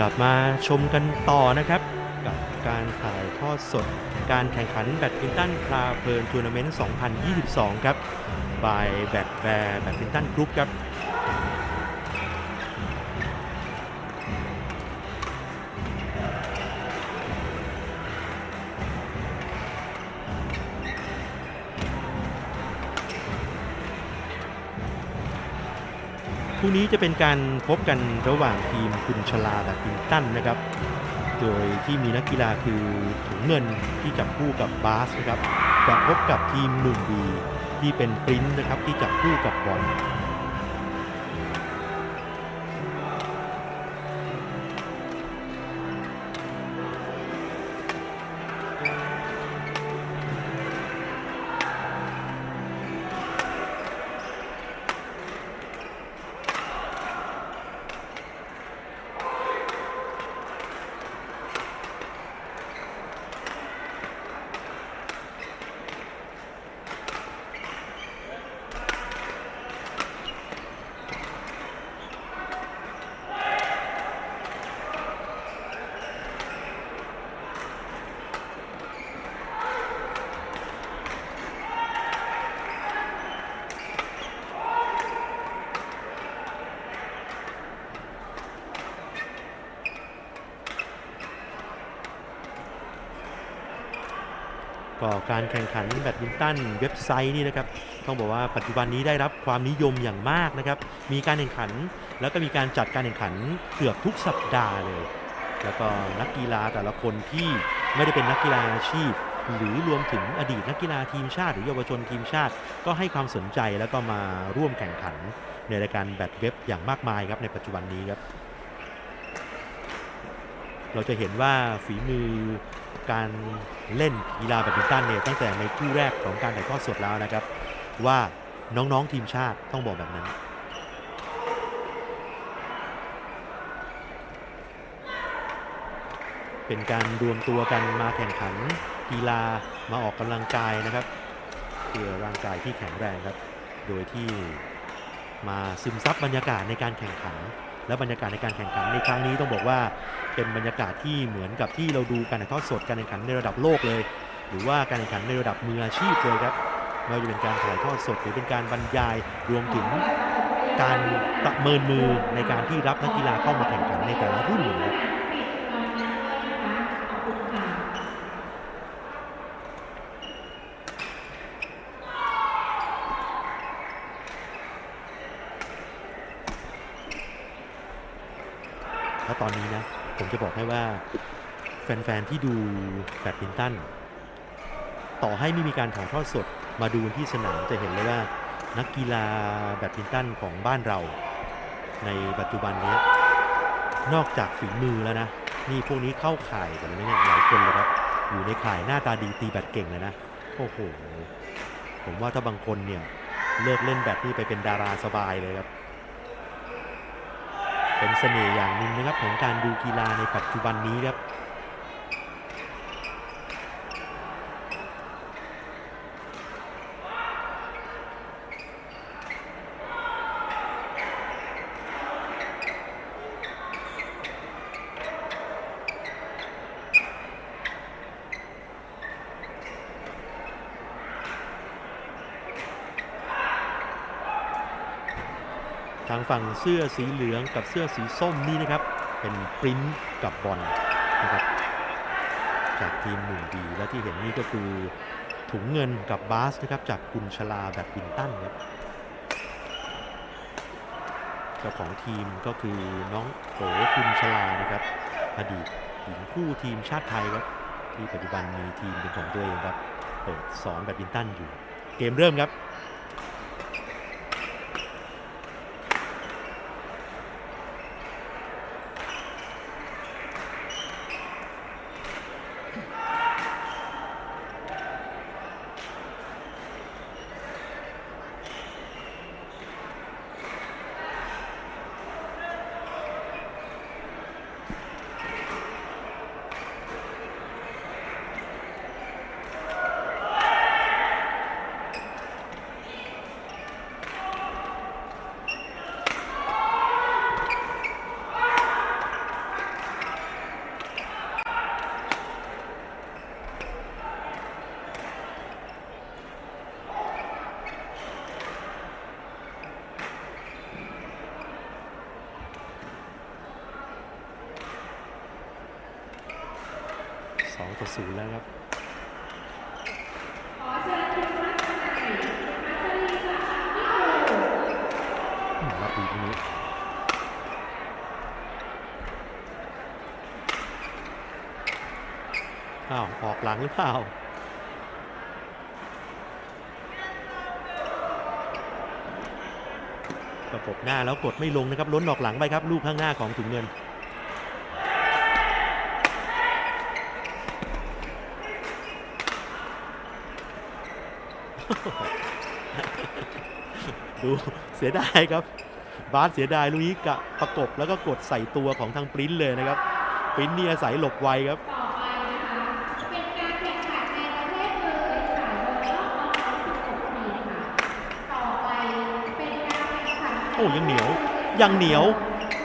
กลับมาชมกันต่อนะครับ กับการถ่ายทอดสด การแข่งขันแบดมินตันคลาเพลินทัวร์นาเมนต์ 2022 ครับบายแบดแบร์แบดมินตันกรุ๊ปครับ คู่นี้จะเป็นการพบกันระหว่างทีมคุณชลาแบดมินตันนะครับ โดยที่มีนักกีฬาคือถุงเงินที่จับคู่กับบาสนะครับจะพบกับทีมหนุ่มดีที่เป็นปริ้นท์นะครับที่จับคู่กับบอล ก็การแข่งขันแบดมินตันเว็บไซต์นี่นะครับต้องบอกว่าปัจจุบันนี้ได้รับความนิยมอย่างมากนะครับมีการแข่งขัน แล้วก็มีการจัดการแข่งขันเกือบทุกสัปดาห์เลย แล้วก็นักกีฬาแต่ละคนที่ไม่ได้เป็นนักกีฬาอาชีพ หรือรวมถึงอดีตนักกีฬาทีมชาติ หรือเยาวชนทีมชาติ ก็ให้ความสนใจแล้วก็มาร่วมแข่งขันในรายการแบดเว็บอย่างมากมายครับในปัจจุบันนี้ครับเราจะเห็นว่าฝีมือการ เล่นกีฬาแบดมินตันเนี่ยตั้งแต่ในคู่แรกของการถ่ายทอดสดแล้วนะครับ ว่าน้องๆทีมชาติต้องบอกแบบนั้นเป็นการรวมตัวกันมาแข่งขันกีฬามาออกกำลังกายนะครับเพื่อร่างกายที่แข็งแรงครับ โดยที่มาซึมซับบรรยากาศในการแข่งขัน และบรรยากาศในการแข่งขันในครั้งนี้ต้องบอกว่าเป็นบรรยากาศที่เหมือนกับที่เราดูการถ่ายทอดสดการแข่งขันในระดับโลกเลย หรือว่าการแข่งขันในระดับมืออาชีพเลยครับไม่ว่าจะเป็นการถ่ายทอดสดหรือเป็นการบรรยายรวมถึงการประเมินมือในการที่รับนักกีฬาเข้ามาแข่งขันในแต่ละรุ่นนะครับ แล้วตอนนี้นะ ผมจะบอก ให้ว่าแฟน ๆ ที่ดูแบดมินตัน ต่อให้ไม่มีการถ่ายทอดสดมาดูที่สนามจะเห็นเลยว่านักกีฬาแบดมินตันของบ้านเรา ในปัจจุบันนี้นอกจากฝีมือแล้วนะ นี่พวกนี้เข้าข่ายกันแล้วเนี่ยหลายคนเลยครับอยู่ในข่ายหน้าตาดีตีแบดเก่งเลยนะโอ้โหผมว่าถ้าบางคนเนี่ยเลิกเล่นแบดนี่ไปเป็นดาราสบายเลยครับ เป็นเสน่ห์อย่างหนึ่งนะครับของการดูกีฬาในปัจจุบันนี้ครับ ฝั่งเสื้อสีเหลืองกับเสื้อสีส้มนี่นะครับ เป็นปริ้นท์กับบอลนะครับจากทีมหนึ่งดีและที่เห็นนี่ก็คือถุงเงินกับบาสนะครับจากกุลชลาแบดมินตันครับเจ้าของทีมก็คือน้องโขกุลชลานะครับอดีตหญิงคู่ทีมชาติไทยครับที่ปัจจุบันมีทีมเป็นของตัวเองครับเปิดสอนแบดมินตันอยู่ เกมเริ่มครับ 2ต่อ0แล้วครับอืมรับดีตรงนี้อ้าว ออกหลังหรือเปล่าประกบหน้าแล้วกดไม่ลงนะครับ ล้นออกหลังไปครับ ลูกข้างหน้าของถุงเงิน ดูเสียดายครับ บาสเสียดายลูกนี้กะประกบแล้วก็กดใส่ตัวของทางปริ้นเลยนะครับปริ้นเนี่ยอาศัยหลบไวครับต่อไปนะคะเป็นการแข่งขันในประเภทมือสายบอลรอบน้อง16ปีค่ะต่อไปเป็นการแข่งขันโอ้ยังเหนียว ยังเหนียว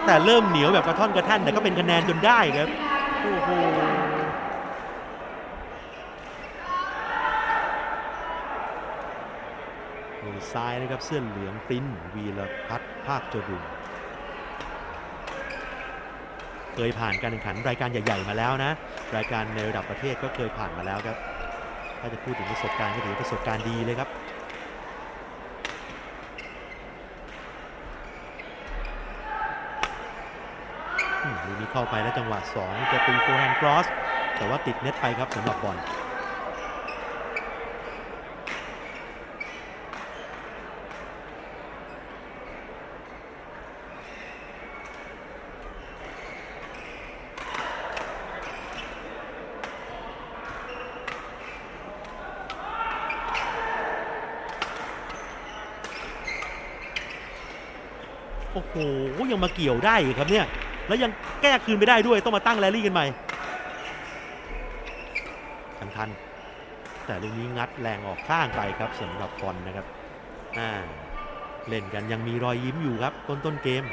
แต่เริ่มเหนียวแบบกระท่อนกระแท่นแต่ก็เป็นคะแนนจนได้ครับ โอ้โห มือ ซ้ายนะครับเสื้อเหลืองปริ้นวีรพัฒน์ภาคจดุลเคยผ่านการแข่งขันรายการใหญ่ ๆ มาแล้วนะ รายการในระดับประเทศก็เคยผ่านมาแล้วครับ ถ้าจะพูดถึงประสบการณ์ก็ถือประสบการณ์ดีเลยครับ ลูกนี้เข้าไปแล้วจังหวะ 2 จะตีโฟร์แฮนด์ครอส แต่ว่าติดเน็ตไปครับสำหรับบอล โอ้โหยังมาเกี่ยวได้ครับเนี่ย แล้วยังแก้คืนไม่ได้ด้วยต้องมาตั้งแรลลี่กันใหม่ทันทัน แต่ลูกนี้งัดแรงออกข้างไปครับสำหรับบอลนะครับอ่าเล่นกันยังมีรอยยิ้มอยู่ครับต้นต้นเกม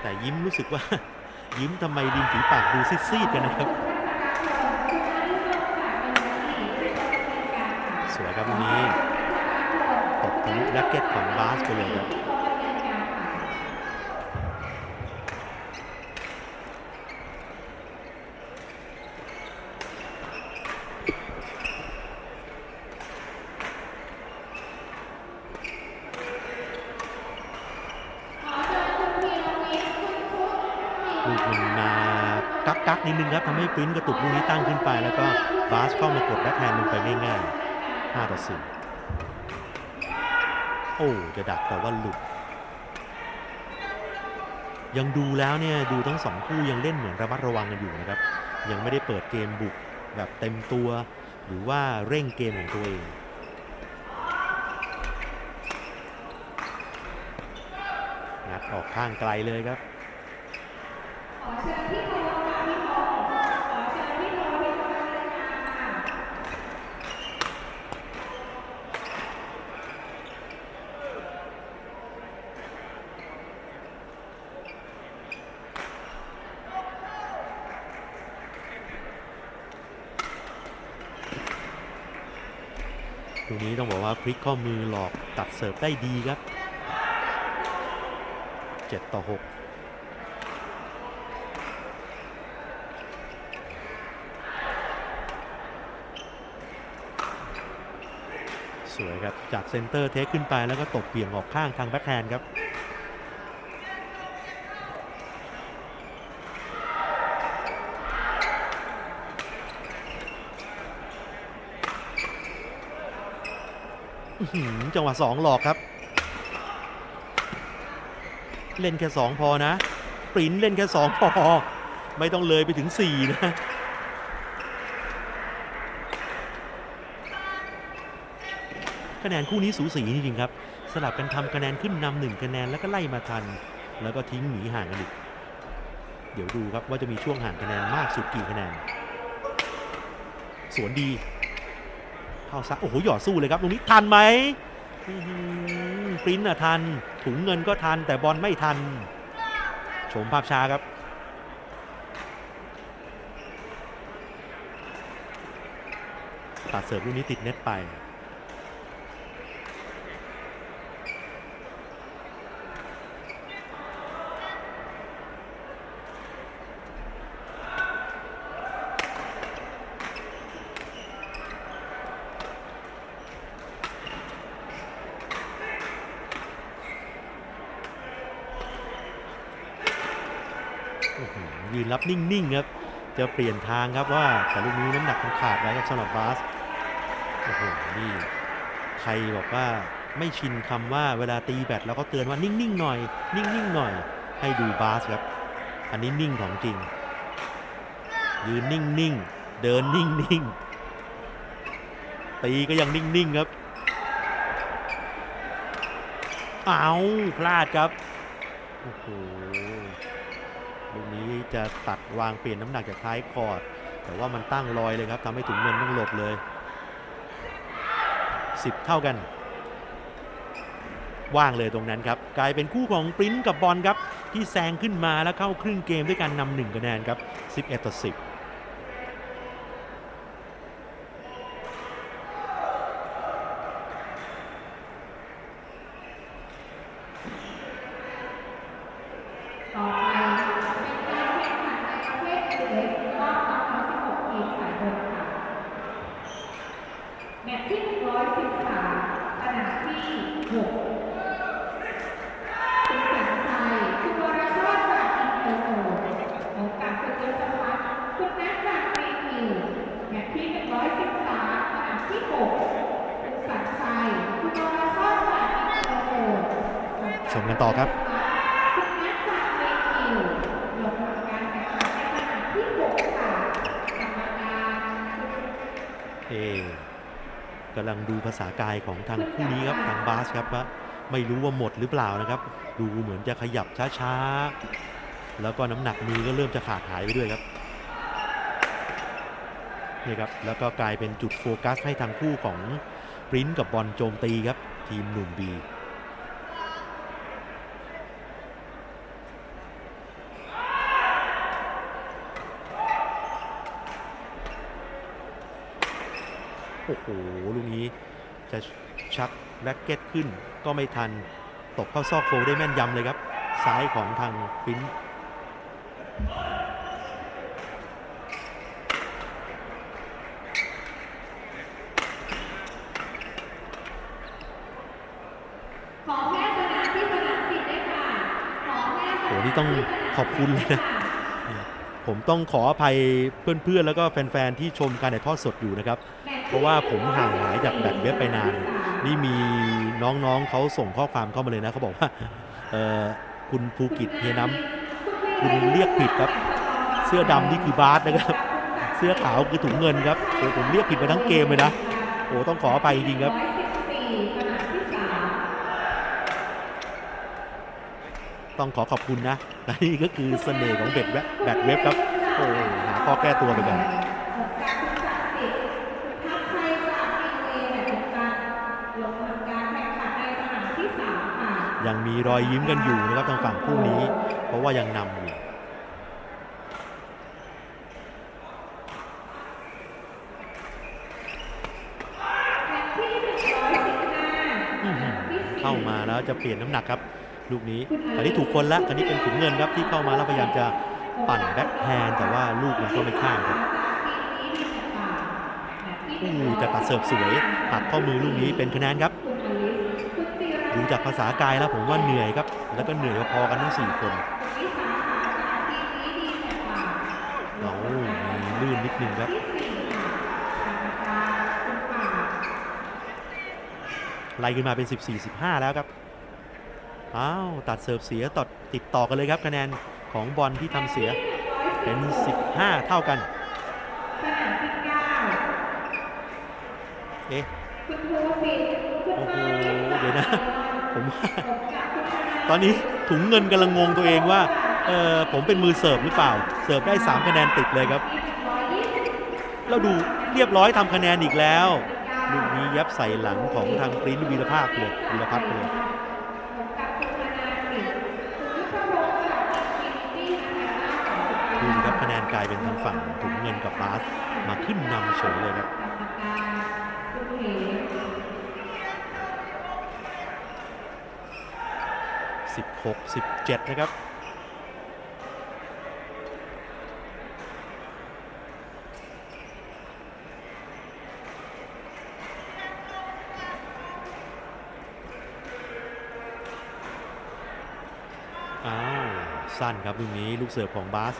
แต่ยิ้มรู้สึกว่า ยิ้มทำไมริมฝีปากดูซีดๆกันนะครับสวยครับลูกนี้ตบทะลุแร็กเก็ตของบาสไปเลยครับ ลูกมันมากักกักๆนิด นึงครับทำให้ปริ้นกระตุกลูกนี้ตั้งขึ้นไป แล้วก็บาสเข้ามากดแบ็คแฮนด์ลงไปง่ายๆ5ต่อ4โอ้จะดักแต่ว่าหลุด ยังดูแล้วเนี่ยดูทั้งสองคู่ยังเล่นเหมือนระมัดระวังกันอยู่นะครับ ยังไม่ได้เปิดเกมบุกแบบเต็มตัว หรือว่าเร่งเกมของตัวเองงัดออกข้างไกลเลยครับ ขอเชิญพี่โทค่ะพี่โทขอเชิญพี่โทพี่โทเลยค่ะ ตรง นี้ต้องบอกว่าพลิกข้อมือหลอกตัดเสิร์ฟได้ดีครับ 7 ต่อ6สวยครับ จากเซนเตอร์เทคขึ้นไปแล้วก็ตบเบี่ยงออกข้างทางแบ็คแฮนด์ครับ อื้อหือ จังหวะ2หลอกครับ เล่นแค่2พอนะปริ้นเล่นแค่2พอ ไม่ต้องเลยไปถึง4นะ คะแนนคู่นี้สูสีจริงๆครับ สลับกันทำคะแนนขึ้นนำหนึ่งคะแนนแล้วก็ไล่มาทัน แล้วก็ทิ้งหนีห่างกันอีก เดี๋ยวดูครับว่าจะมีช่วงห่างคะแนนมากสุดกี่คะแนน สวนดี เข้าซะโอ้โหหยอดสู้เลยครับตรงนี้ทันไหมปริ้นอะทัน ถุงเงินก็ทันแต่บอลไม่ทัน ชมภาพช้าครับ ตัดเสิร์ฟลูกนี้ติดเน็ตไป ยืนรับนิ่งๆครับจะเปลี่ยนทางครับว่าแต่ลูกนี้น้ำหนักมันขาดไว้ครับสำหรับบาสโอ้โหนี่ใครบอกว่าไม่ชินคำว่าเวลาตีแบตแล้วก็เตือนว่านิ่งๆหน่อย นิ่งๆหน่อย ให้ดูบาสครับ อันนี้นิ่งของจริง ยืนนิ่งๆ เดินนิ่งๆ ตีก็ยังนิ่งๆครับเอาพลาดครับ โอ้โห จะตัดวางเปลี่ยนน้ำหนักจากท้ายคอร์ด แต่ว่ามันตั้งลอยเลยครับทำให้ถุงเงินต้องหลบเลย 10 เท่ากัน ว่างเลยตรงนั้นครับ กลายเป็นคู่ของปริ้นกับบอลครับ ที่แซงขึ้นมาแล้วเข้าครึ่งเกมด้วยการนำหนึ่งคะแนนครับ 11 ต่อ 10 ต่อไปเป็นการแข่งขันในประเภทเล็กรอบน็อกเอาท์16ทีมสายบนค่ะ แมตช์ที่ 113 สนามที่ 6 คุณสันชัย คุณวรชาติจากอินเตอร์โซนพบกับคุณยศพัฒน์คุณนัทจากเมคิวแมตช์ที่ 113 สนามที่ 6 คุณสันชัย คุณวรชาติจากอินเตอร์โซน ชมกันต่อครับ คุณนัทจากเมคิวลงทำการแข่งขันในสนามที่ 6 ค่ะกรรมการคุณ เอะ กำลังดูภาษากายของทางคู่นี้ครับทางบาสครับว่าไม่รู้ว่าหมดหรือเปล่านะครับ ดูเหมือนจะขยับช้าๆ แล้วก็น้ำหนักมือก็เริ่มจะขาดหายไปด้วยครับนี่ครับแล้วก็กลายเป็นจุดโฟกัสให้ทางคู่ของปริ้นกับบอลโจมตีครับทีมหนุ่มบี โอ้โหลูกนี้จะชักแร็กเก็ตขึ้นก็ไม่ทัน ตกเข้าซอกโฟได้แม่นยำเลยครับ ซ้ายของทางปริ้นขอแพทย์สนามที่สนามสิทธิ์ด้วยค่ะขอแพทย์สโหนามนี่ต้องขอบคุณเลยนะ ผมต้องขออภัยเพื่อนๆ แล้วก็แฟน ๆ ที่ชมการถ่ายทอดสดอยู่นะครับ เพราะว่าผมห่างหายจากแบตเว็บไปนาน นี่มีน้องๆเขาส่งข้อความเข้ามาเลยนะเขาบอกว่าเออคุณภูกิจเฮียน้ำคุณเรียกผิดครับ เสื้อดำนี่คือบาสนะครับ เสื้อขาวคือถุงเงินครับโอ้ผมเรียกผิดมาทั้งเกมเลยนะโอ้ต้องขออภัยจริงครับต้องขอขอบคุณนะและนี่ก็คือเสน่ห์ของเบ็ดเว็บแบตเว็บครับ โอ้หาข้อแก้ตัวไปกัน ยังมีรอยยิ้มกันอยู่นะครับทางฝั่งคู่นี้ เพราะว่ายังนำอยู่แมตช์ที่หนึ่งร้อยสิบห้าอื้อหือที่สี่เข้ามาแล้วจะเปลี่ยนน้ำหนักครับ ลูกนี้อันนี้ถูกคนละอันนี้เป็นถุงเงินครับที่เข้ามาแล้วพยายามจะปั่นแบ็คแฮนด์แต่ว่าลูกมันก็ไม่ข้ามครับอู้จะตัดเสิร์ฟสวยหักข้อมือลูกนี้เป็นคะแนนครับคุณอลิสคุณ จากภาษากายแล้วผมว่าเหนื่อยครับ แล้วก็เหนื่อยพอกันทั้งสี่คนวิสาขาจากทีมนี้ดีแต่กว่าเรามีลื่นนิดนึงครับที่สี่ค่ะกรรมารคุณป่าไล่ขึ้นมาเป็น 14 15 แล้วครับ อ้าว ตัดเสิร์ฟเสียต่อติดต่อกันเลยครับคะแนนของบอลที่ทำเสียเป็น 15 เท่ากันสนามที่เก้าเอ๊ะคุณภูสิทธิ์คุณโอ้โห เดี๋ยวนะ ผมว่าตอนนี้ถุงเงินกำลังงงตัวเองว่าเออผมเป็นมือเสิร์ฟหรือเปล่า เสิร์ฟได้ 3 คะแนนติดเลยครับที่หนึ่งร้อยยี่สิบแล้วดูเรียบร้อยทำคะแนนอีกแล้วลูกนี้ยับใส่หลังของทางปริ้นวีรภาพเลยวีรพัฒน์เลยคุณธนาสิทธิ์คุณยุทธพงศ์จากอินฟินิตี้นะคะของดูครับคะแนนกลายเป็นทางฝั่งถุงเงินกับบาสมาขึ้นนำเฉยเลยครับ 67 นะครับ อ้าว สั้นครับลูกนี้ลูกเสิร์ฟของบาส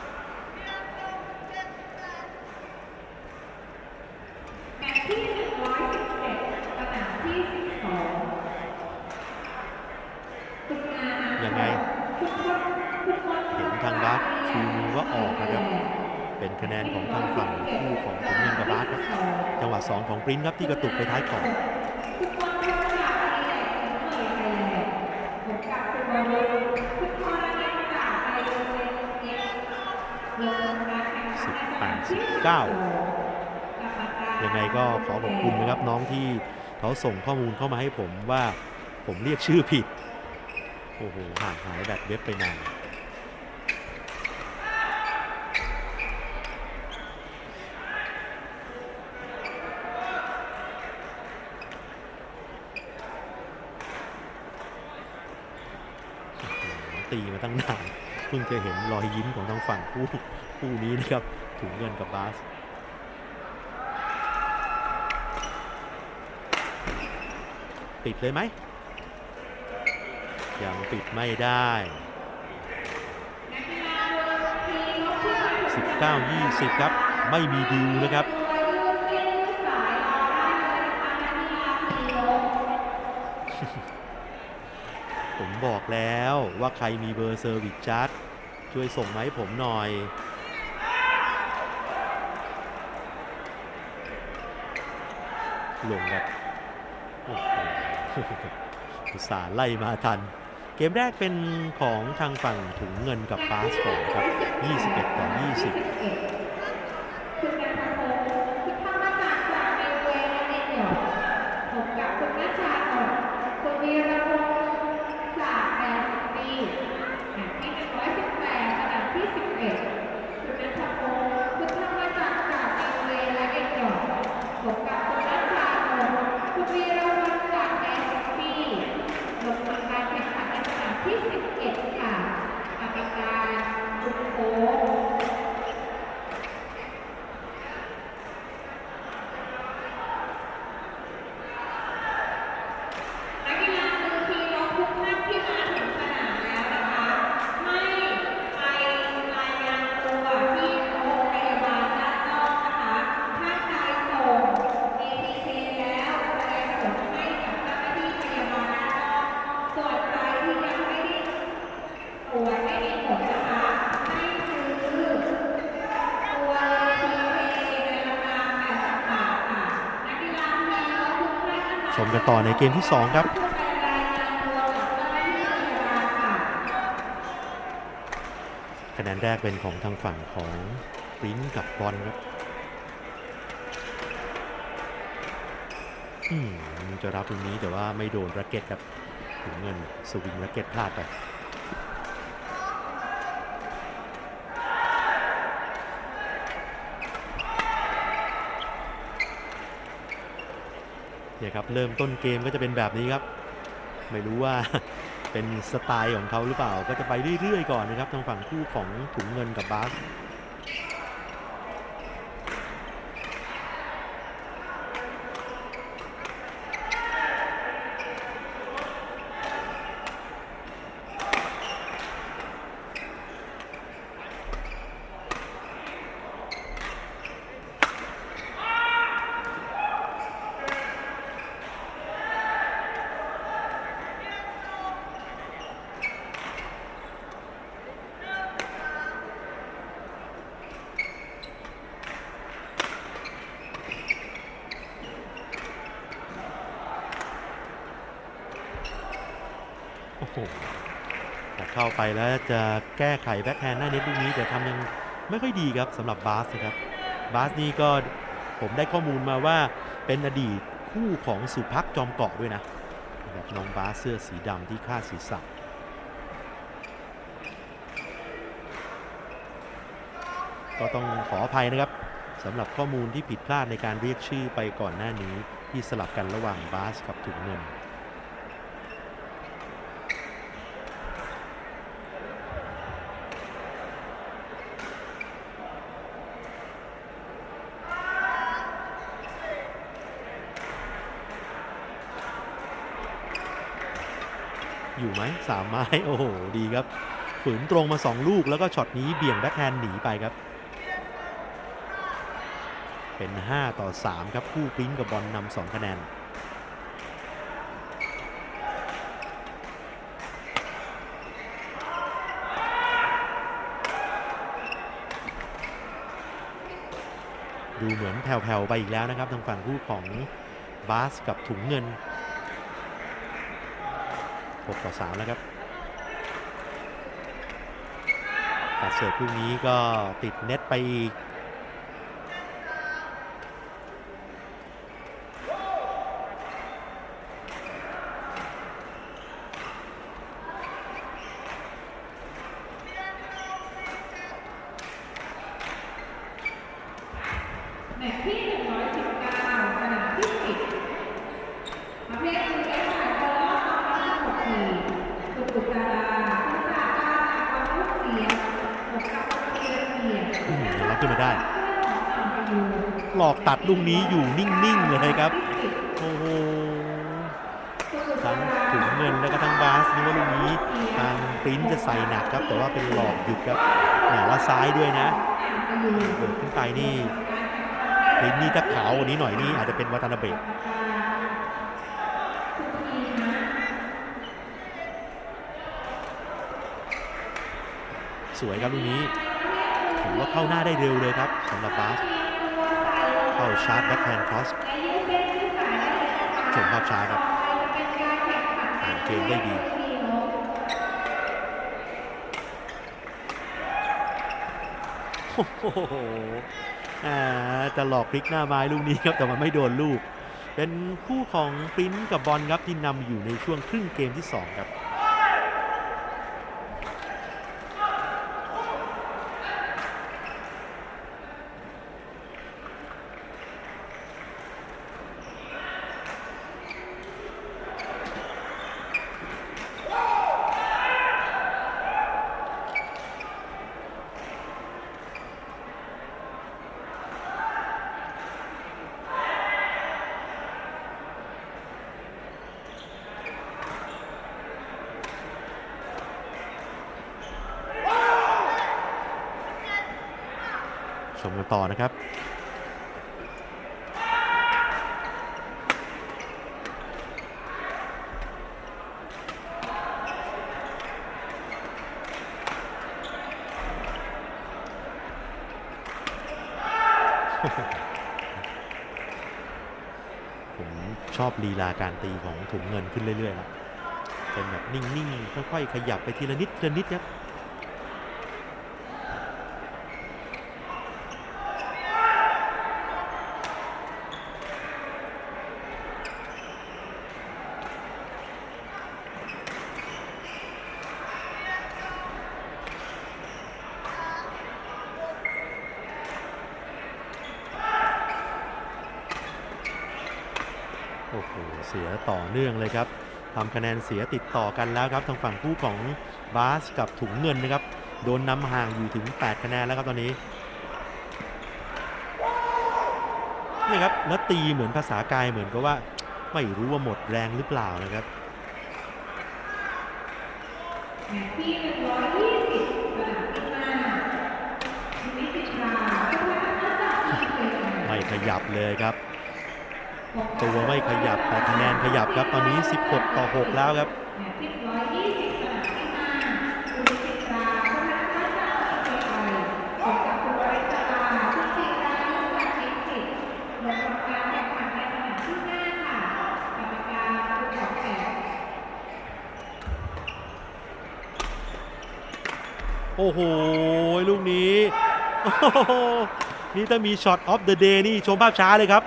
ออกนะครับ เป็นคะแนนของทางฝั่งคู่ของถุงเงินกับบาสครับจังหวะ2ของปริ้นครับที่กระตุกไปท้ายขอบคุณบอลโทรจากไทยแลนด์ถึงเผยไทยแลนด์พบเกไทยแลนด์เอสลงกายังไงก็ขอขอบคุณนะครับน้องที่เขาส่งข้อมูลเข้ามาให้ผมว่าผมเรียกชื่อผิด โอ้โหห่างหายแบบเว็บไปนาน ตีมาตั้งนานเพิ่งจะเห็นรอยยิ้มของทางฝั่งคู่คู่นี้นะครับถุงเงินกับบาสปิดเลยไหมยังปิดไม่ได้ 19 20 ครับ ไม่มีดิวนะครับ บอกแล้วว่าใครมีเบอร์เซอร์วิสจัดช่วยส่งมาให้ผมหน่อย ลงครับอุตส่าห์ไล่มาทัน เกมแรกเป็นของทางฝั่งถุงเงินกับบาสก่อนครับ 21 ต่อ 20 คุณนันทพงศ์คุณธรรมจักรจากเมเวย์และเนเนียลพบกับคุณนัชชาอดคุณวีรพงศ์จากแอลซิตี้แข่งที่118สนามที่ 11 คุณนันทพงศ์คุณธรรมจักรจากเมเวย์และเนเนียลพบกับคุณนัชชาอดคุณวีรพงศ์จากแอลซิตี้ลงทำการแข่งขันในสนามที่ 11 ค่ะกรรมการคุณโค้ช นักกีฬามือทีมทุกท่านที่มาถึงสนามแล้วนะคะให้ไปรายงานตัวที่โรงพยาบาลด้านนอกนะคะถ้าใครส่ง ATK แล้วแสดงผลให้กับเจ้าหน้าที่พยาบาลด้านนอกส่วนใครที่ยังไม่ได้ตรวจไม่มีผลนะคะให้ซื้อตัว ATK ในราคา80บาทค่ะนักกีฬาทีมทุกท่านนะคะ ชม กันต่อในเกมที่ 2 ครับคะแนนแรกเป็นของทางฝั่งของปริ้นกับบอลครับอืมจะรับตรงนี้แต่ว่าไม่โดนแร็กเก็ตครับถุงเงินสวิงแร็กเก็ตพลาดไป ครับเริ่มต้นเกมก็จะเป็นแบบนี้ครับ ไม่รู้ว่าเป็นสไตล์ของเขาหรือเปล่าก็จะไปเรื่อยๆก่อนนะครับทางฝั่งคู่ของถุงเงินกับบาส ไปแล้วจะแก้ไขแบ็คแฮนด์หน้าเน็ตลูกนี้แต่ทำยังไม่ค่อยดีครับสำหรับบาสนะครับบาสนี่ก็ผมได้ข้อมูลมาว่าเป็นอดีตคู่ของสุพักจอมเกาะด้วยนะนะครับน้องบาสเสื้อสีดำที่คาดศีรษะก็ต้องขออภัยนะครับสำหรับข้อมูลที่ผิดพลาดในการเรียกชื่อไปก่อนหน้านี้ที่สลับกันระหว่างบาสกับถุงเงินู่ไหมสามไม้โอ้โหดีครับ ฝืนตรงมา 2 ลูกแล้วก็ช็อตนี้เบี่ยงแบ็คแฮนด์หนีไปครับ เป็น 5 ต่อ 3 ครับ คู่ปิ้งกับบอลนำ2คะแนนดูเหมือนแผ่วๆไปอีกแล้วนะครับ ทางฝั่งคู่ของบาสกับถุงเงิน 6 ต่อ 3 แล้วครับ ตัดเสิร์ฟลูกนี้ก็ติดเน็ตไปอีก แมตช์ที่ 119 สนามที่ 10 ประเภทมือเอ็กซ์ถ่ายบอลรอบ26ทีสุกุตาราพุทธาก้าความลูกเสียหกกับเกียรติเกียรติ อื้อหือรับขึ้นมาได้ ของอัมพยู หลอกตัดลูกนี้อยู่นิ่ง ๆ เลยครับ โอ้โห ทั้งถุงเงินแล้วก็ทั้งบาสนี่ว่าลูกนี้ทางปริ้นจะใส่หนักครับ แต่ว่าเป็นหลอกหยุดครับ แหมแล้วซ้ายด้วยนะเบิดขึ้นไปนี่ปริ้นนี่ถ้าขาวกวันนี้หน่อยนี่อาจจะเป็นวัตนาเบะสวยครับลูกนี้ถือว่าเข้าหน้าได้เร็วเลยครับสำหรับบาสเข้าชาร์จแบ็คแฮนด์ครอสชมภาพช้าครับอ่านเกมได้ดี โอ้โหอ่าจะหลอกพลิกหน้าไม้ลูกนี้ครับแต่มันไม่โดนลูก เป็นคู่ของปริ้นกับบอลครับที่นำอยู่ในช่วงครึ่งเกมที่ 2 ครับ ต่อนะครับผมชอบลีลาการตีของถุงเงินขึ้นเรื่อยๆแล้วเป็นแบบนิ่ง ๆ ค่อย ๆ ขยับไปทีละนิดทีละนิดครับ เสียต่อเนื่องเลยครับทำคะแนนเสียติดต่อกันแล้วครับทางฝั่งคู่ของบาสกับถุงเงินนะครับโดนนำห่างอยู่ถึง 8 คะแนนแล้วครับตอนนี้นี่ครับแล้วตีเหมือนภาษากายเหมือนกับว่าไม่รู้ว่าหมดแรงหรือเปล่านะครับไม่ขยับเลยครับ ตัวไม่ขยับแต่คะแนนขยับครับตอนนี้ 16 ต่อ 6 แล้วครับแมตช์ที่120สนามที่5ชีวิตสิทราผู้ว่าราชการจังหวัดเชียงใหม่พบกับคุณบริษราคุณจิรายุทธชิตสิทธิ์ลงทำการแข่งขันในสนามที่5ค่ะกรรมการผู้ขอแขกโอ้โห ลูกนี้โอ้โหนี่ถ้ามีช็อตออฟเดอะเดย์นี่ชมภาพช้าเลยครับ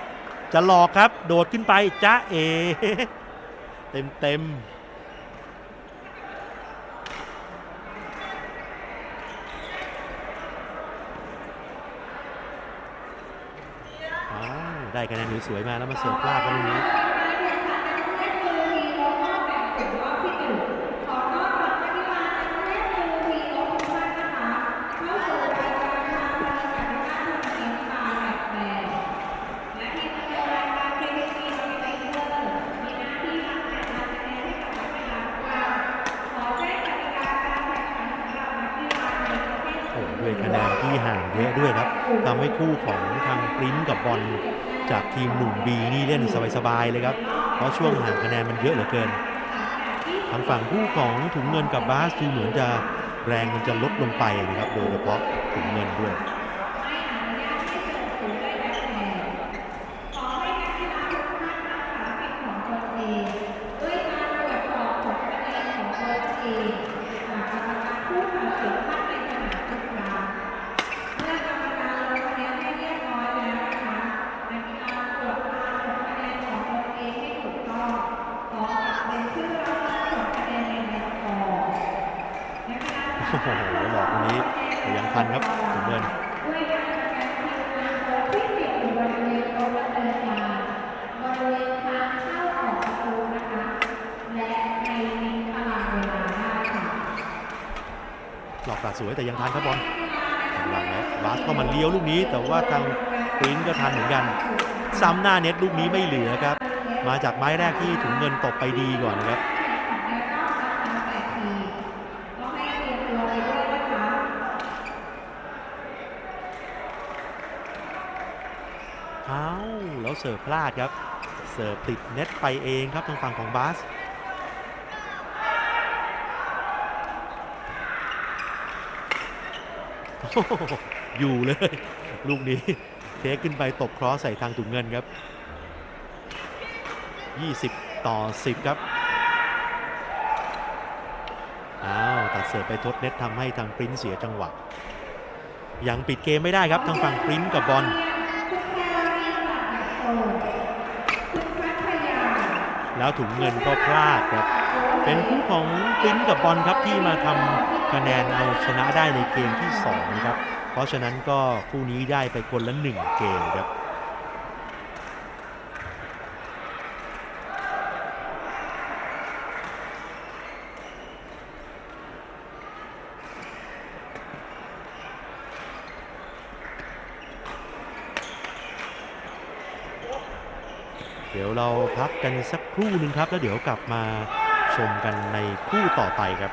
จะหลอกครับ โดดขึ้นไปจ้าเอ เต็มเต็มได้คะแนนสวยๆมาแล้วมาเสิร์ฟพลาดกันลูกนี้ โอ้โหด้วยคะแนนที่ห่างเยอะด้วยครับ ทำให้คู่ของทางปริ้นกับบอลจากทีมหนุ่มบีนี่เล่นสบายๆเลยครับ เพราะช่วงห่างคะแนนมันเยอะเหลือเกิน ทางฝั่งคู่ของถุงเงินกับบาสดูเหมือนจะแรงมันจะลดลงไปนะครับ โดยเฉพาะถุงเงินด้วย ไม่อนุญาตให้เสิร์ฟถึงได้แบบ โหหลอกวันนี้แต่ยังทันครับถุงเงินด้วยการสแกน QR code ที่ติดอยู่บริเวณโต๊ะดำเนินการบริเวณทาเข้าออกประตูนะคะและในลิงก์ตารางเวลาได้ค่ะหลอกตาสวยแต่ยังทันครับบอลกำลังแล้วบาสเข้ามาเลี้ยวลูกนี้ แต่ว่าทางปริ้นก็ทันเหมือนกันซ้ำหน้าเน็ตลูกนี้ไม่เหลือครับ มาจากไม้แรกที่ถุงเงินตบไปดีก่อนนะครับ แข่งขันในรอบนะคะแปดทีมต้องให้เตรียมตัวไปด้วยนะคะ เอ้าแล้ว เสิร์ฟพลาดครับ เสิร์ฟติดเน็ตไปเองครับทางฝั่งของบาสโอ้โหอยู่เลย ลูกนี้ เทคขึ้นไปตบครอสใส่ทางถุงเงินครับ 20 ต่อ 10 ครับ อ้าว ตัดเสิร์ฟไปทดเน็ตทำให้ทางปริ้นเสียจังหวะ ยังปิดเกมไม่ได้ครับ ทางฝั่งปริ้นกับบอล คุณแพรรี่จากแบโซคุณพัทยา แล้วถุงเงินก็พลาดครับ เป็นคู่ของปิ้นกับบอลครับที่มาทำคะแนนเอาชนะได้ในเกมที่2ครับ เพราะฉะนั้นก็คู่นี้ได้ไปคนละ1เกมครับเดี๋ยวเราพักกันสัก ครู่หนึ่งครับ แล้วเดี๋ยวกลับมาชมกันในคู่ต่อไปครับ